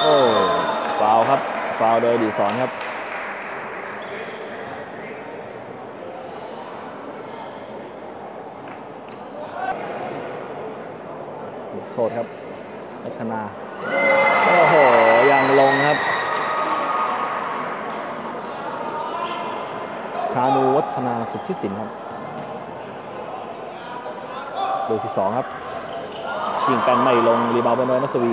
โอ้ฟาวครับฟาวโดยดีสอนครับโทษครับพัฒนา โอ้โห ยังลงครับ คานูวัฒนาสุทธิสินครับ โดยที่สองครับ ชิงกันไม่ลงรีบาวเป็นโดยมัสวี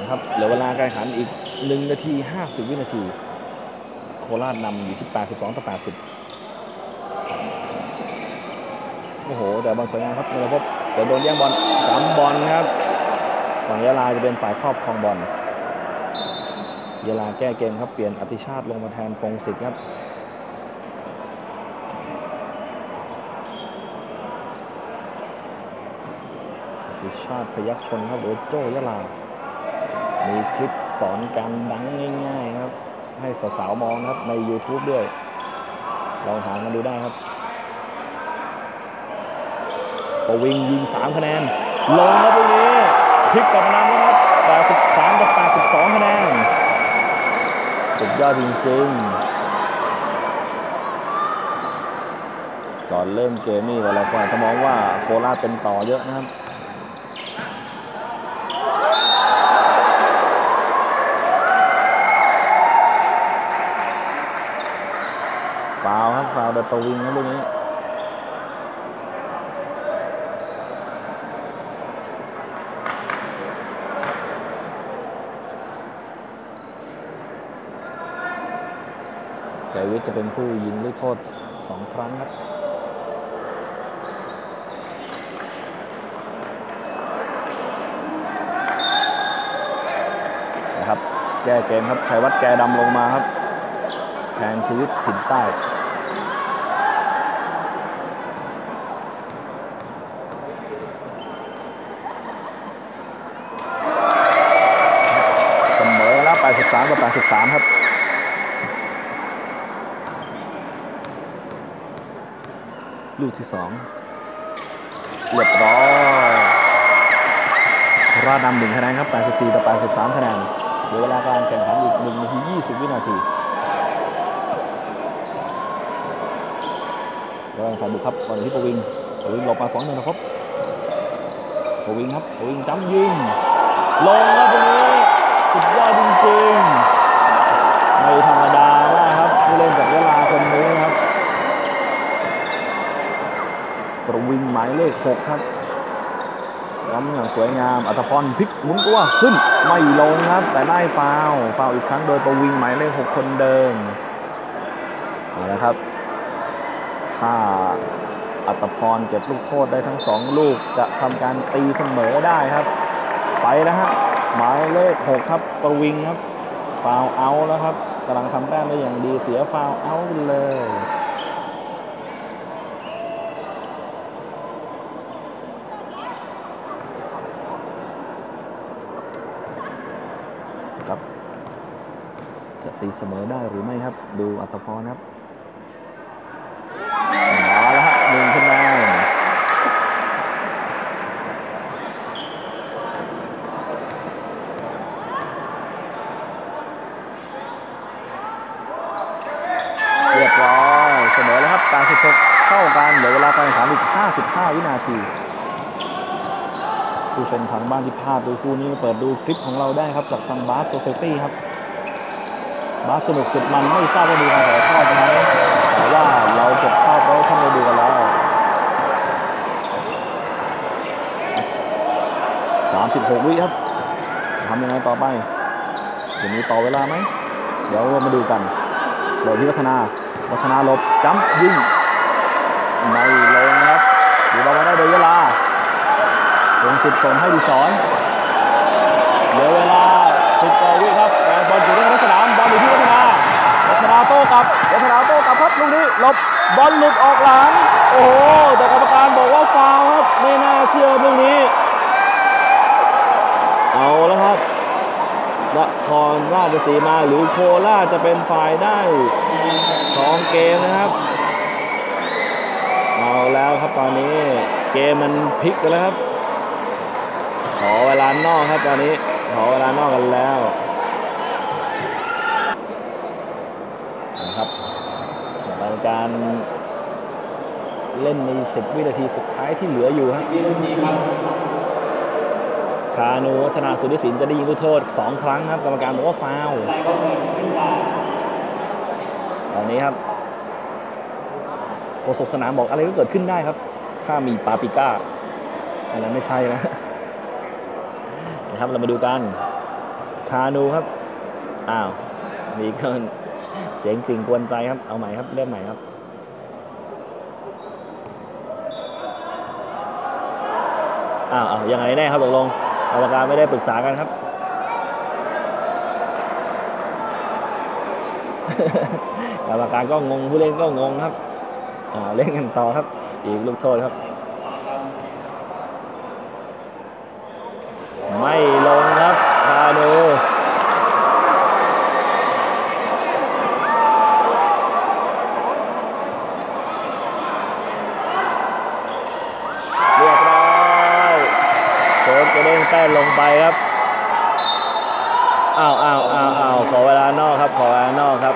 นะครับเหลือเวลาการแข่งขันอีก 1 นาที 50 วินาที โคราชนำอยู่ที่ 82 ต่อ 80 โอ้โห แต่บอลสวยงามครับนรพบเดี๋ยวโดนแย่งบอลจำบอลครับฝั่งยะลาจะเป็นฝ่ายครอบครองบอลยะลาแก้เกมครับ เปลี่ยนอติชาติลงมาแทนพงศิษฐ์ครับ ติชาติพยัคชนครับหรือโจ้ยะลา มีคลิปสอนการดังง่ายๆครับ ให้สาวๆมองนะครับใน YouTube ด้วย ลองหากันดูได้ครับปวิงยิง 3 คะแนน ลงครับตรงนี้พลิกกลับมานำแล้วครับ83กับ82คะแนน สุดยอดจริงๆก่อนเริ่มเกมนี่หลายคนจะมองว่าโคราชเป็นต่อเยอะนะครับ ฟาวครับฟาวโดยประวิงครับลูกนี้ไกรวิทย์จะเป็นผู้ยิงลูกโทษสองครั้งครับนะครับแก้เกมครับชัยวัฒน์แกดำลงมาครับ แทนชีวิตถิ่นใต้ เสมอแล้ว 83 กับ 83 ครับลูกที่2เรียบร้อยราชนำหนึ่งคะแนนครับ 84 ต่อ 83 คะแนนเหลือเวลาการแข่งขันอีก1นาที 20 วินาทีกำลังสายบุกครับบอลที่ปวิงปวิงหลบมาสองหนึ่งนะครับปวิงครับปวิงจ้ำยิง ลงครับตรงนี้ สุดยอดจริงๆไม่ธรรมดาว่าครับผู้เล่นจากยะลาคนนี้ครับประวิงหมายเลข6ครับล้ำอย่างสวยงามอัตพรพลิกหมุนตัวขึ้นไม่ลงครับ แต่ได้ฟาวฟาวอีกครั้งโดยประวิงหมายเลข6คนเดิมเอาละครับ ถ้าอัตพรเก็บลูกโทษได้ทั้งสองลูกจะทำการตีเสมอได้ครับ ไปแล้วฮะ หมายเลข6ครับประวิงครับฟาวเอาแล้วครับกำลังทำแต้มได้อย่างดีเสียฟาวเอาท์เลยครับ จะตีเสมอได้หรือไม่ครับ ดูอัตพรครับมาแล้วฮะหนึ่งคะแนนเร้อยเสมอแล้วครับ86เท่ากันเหลือเวลาการแข่งขันอีก 55 วินาที ผู้ชมทางบ้านที่พลาดดูคู่นี้เปิดดูคลิปของเราได้ครับ จากทางบาสโซเซตี้ครับบาสสนุกสุดมันไม่ทราบว่ามีการถ่ายทอดไหมแต่ว่าเราเก็บภาพไว้ท่านได้ดูกันแล้ว 36 วิครับทำยังไงต่อไปจะมีต่อเวลาไหม เดี๋ยวเรามาดูกัน โดยที่วัฒนา วัฒนาลบจ้ำยิงไม่ลงครับอยู่บอลมาได้โดยเวลาวงสิบส่งให้ดิสอนเหลือเวลาสิบกว่าวิครับแบอลอยู่ในสนามบอลอยู่ที่วัฒนาวัฒนาโต้กลับวัฒนาโต้กลับครับลูกนี้ลบบอลหลุดออกหลัง โอ้โหแต่กรรมการบอกว่าฟาวครับไม่น่าเชื่อลูกนี้ เอาแล้วครับ นครราชสีมาหรือโคราชจะเป็นฝ่ายได้สองเกมนะครับ เอาแล้วครับตอนนี้เกมมันพลิกกันแล้วครับ ขอเวลานอกครับตอนนี้ ขอเวลานอกกันแล้วนะครับรายการเล่นใน10วินาทีสุดท้ายที่เหลืออยู่ครับ วินานูวัฒนาสุริสินจะได้ยิงลูกโทษ 2 ครั้งครับกรรมการบอกว่าฟาวอะไรก็เกิดขึ้นได้ตอนนี้ครับโฆษกสนามบอกอะไรก็เกิดขึ้นได้ครับ ถ้ามีปาปิก้าอันนั้นไม่ใช่นะนะครับเรามาดูกันคานูครับอ้าวมีก็เสียงกริ่งกวนใจครับเอาใหม่ครับเริ่มใหม่ครับอ้าวอ้าวยังไงแน่ครับตกลง กรรมการไม่ได้ปรึกษากันครับ กรรมการก็งงผู้เล่นก็งงครับเล่นกันต่อครับอีกลูกโทษครับ ไม่ลงครับคาดูเรียบร้อยโค้ชจะเด้งแต้มลงไปครับอ้าวอ้าวอ้าวอ้าวขอเวลานอกครับ ขอเวลานอกครับ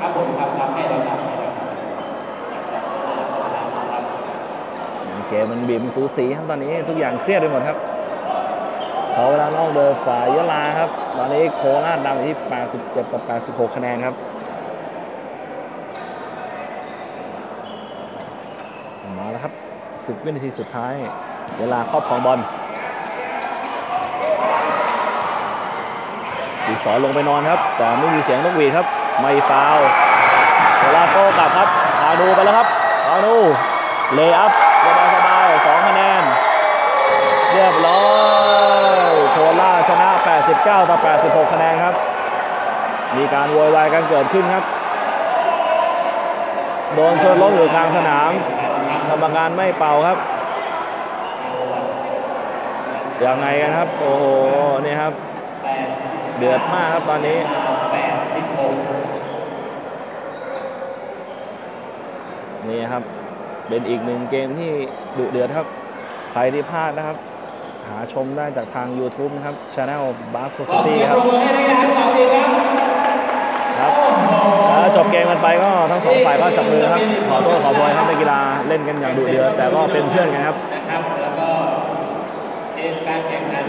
ครับผมครับครับให้เราครับเกมมันบีบมันสูสีครับตอนนี้ทุกอย่างเครียดไปหมดครับขอเวลานอกโดยฝ่ายยะลาครับ ตอนนี้โคราชนำอยู่ที่ 87ต่อ86 คะแนนครับมาแล้วครับ 10 วินาทีสุดท้ายยะลาครอบครองบอล อีสอนลงไปนอนครับ แต่ไม่มีเสียงนกหวีดครับ ไม่ฟาวล์เวลาโต้กลับครับคาดูไปแล้วครับคาดูเลย์อัพสบายสบายๆสองคะแนน เรียบร้อยโคราชนะ 89 ต่อ 86 คะแนนครับ มีการโวยวายกันเกิดขึ้นครับ โดนชนล้มอยู่กลางสนามกรรมการไม่เป่าครับยังไงกันครับ โอ้โห นี่ครับ ดือดมากครับตอนนี้นี่ครับ เป็นอีกหนึ่งเกมที่ดุเดือดครับ ใครที่พลาดนะครับ หาชมได้จากทาง YouTube นะครับ Channel b a s ขอ Society เสียงคปรับาทั้งสตีครับแล้วจบเกมกันไปก็ทั้งสองฝ่ายก็จับมือครับ ขอโทษขอโพยครับนักกีฬาเล่นกันอย่างดุเดือดแต่ก็เป็นเพื่อนกันครับ